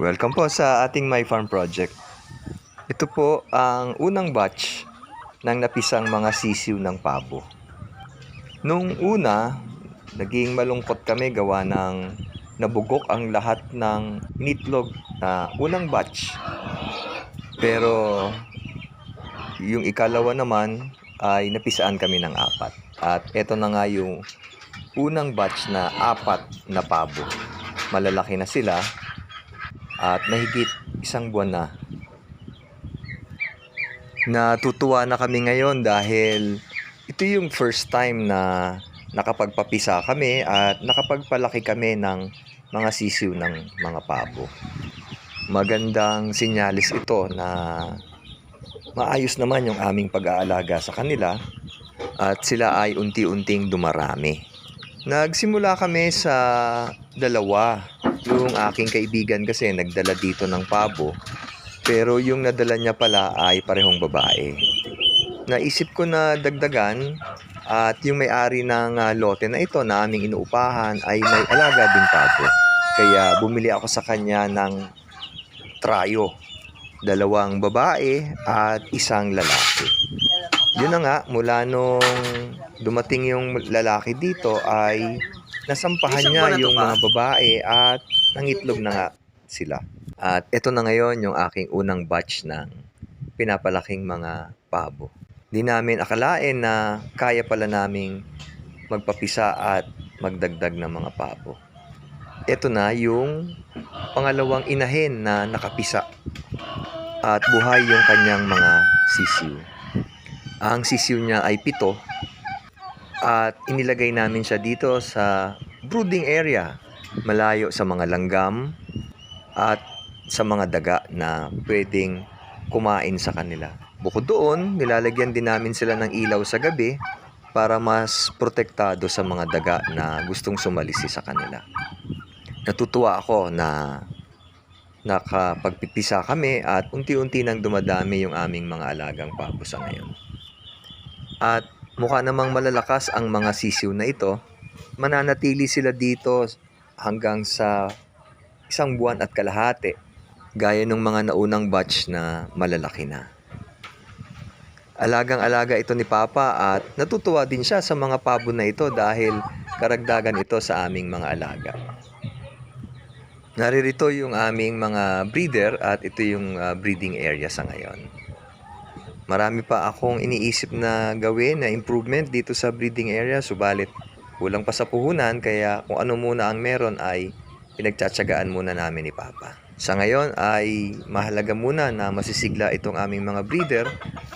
Welcome po sa ating My Farm Project. Ito po ang unang batch ng napisang mga sisiw ng pabo. Nung una, naging malungkot kami gawa ng nabugok ang lahat ng nitlog na unang batch. Pero yung ikalawa naman ay napisaan kami ng apat. At eto na nga yung unang batch na apat na pabo. Malalaki na sila at mahigit isang buwan na. Natutuwa na kami ngayon dahil ito yung first time na nakapagpapisa kami at nakapagpalaki kami ng mga sisiw ng mga pabo. Magandang sinyalis ito na maayos naman yung aming pag-aalaga sa kanila at sila ay unti-unting dumarami. Nagsimula kami sa dalawa. Yung aking kaibigan kasi nagdala dito ng pabo. Pero yung nadala niya pala ay parehong babae. Naisip ko na dagdagan at yung may-ari ng ah, lote na ito na aming inuupahan ay may alaga din pabo. Kaya bumili ako sa kanya ng trayo. Dalawang babae at isang lalaki. Yun na nga, mula nung dumating yung lalaki dito ay nasampahan niya na yung mga babae at nangitlog na nga sila. At ito na ngayon yung aking unang batch ng pinapalaking mga pabo. Di namin akalain na kaya pala naming magpapisa at magdagdag ng mga pabo. Ito na yung pangalawang inahin na nakapisa at buhay yung kanyang mga sisiw. Ang sisiw niya ay pito at inilagay namin siya dito sa brooding area malayo sa mga langgam at sa mga daga na pwedeng kumain sa kanila. Bukod doon, nilalagyan din namin sila ng ilaw sa gabi para mas protektado sa mga daga na gustong sumalisi sa kanila. Natutuwa ako na nakapagpipisa kami at unti-unti nang dumadami yung aming mga alagang pabo sa ngayon. At mukha namang malalakas ang mga sisiw na ito. Mananatili sila dito hanggang sa isang buwan at kalahati. Gaya ng mga naunang batch na malalaki na. Alagang-alaga ito ni Papa at natutuwa din siya sa mga pabo na ito dahil karagdagan ito sa aming mga alaga. Naririto yung aming mga breeder at ito yung ah, breeding area sa ngayon. Marami pa akong iniisip na gawin na improvement dito sa breeding area subalit kulang pa sa puhunan kaya kung ano muna ang meron ay pinagtsatsagaan muna namin ni Papa. Sa ngayon ay mahalaga muna na masisigla itong aming mga breeder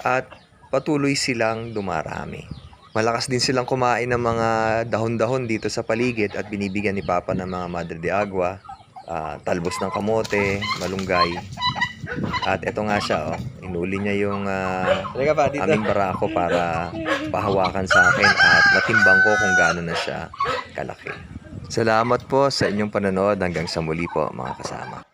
at patuloy silang dumarami. Malakas din silang kumain ng mga dahon-dahon dito sa paligid at binibigyan ni Papa ng mga Madre de Agua, ah, talbos ng kamote, malunggay. At eto nga siya, oh. Inuli niya yung ah, aming barako para pahawakan sa akin at matimbang ko kung gaano na siya kalaki. Salamat po sa inyong panonood hanggang sa muli po mga kasama.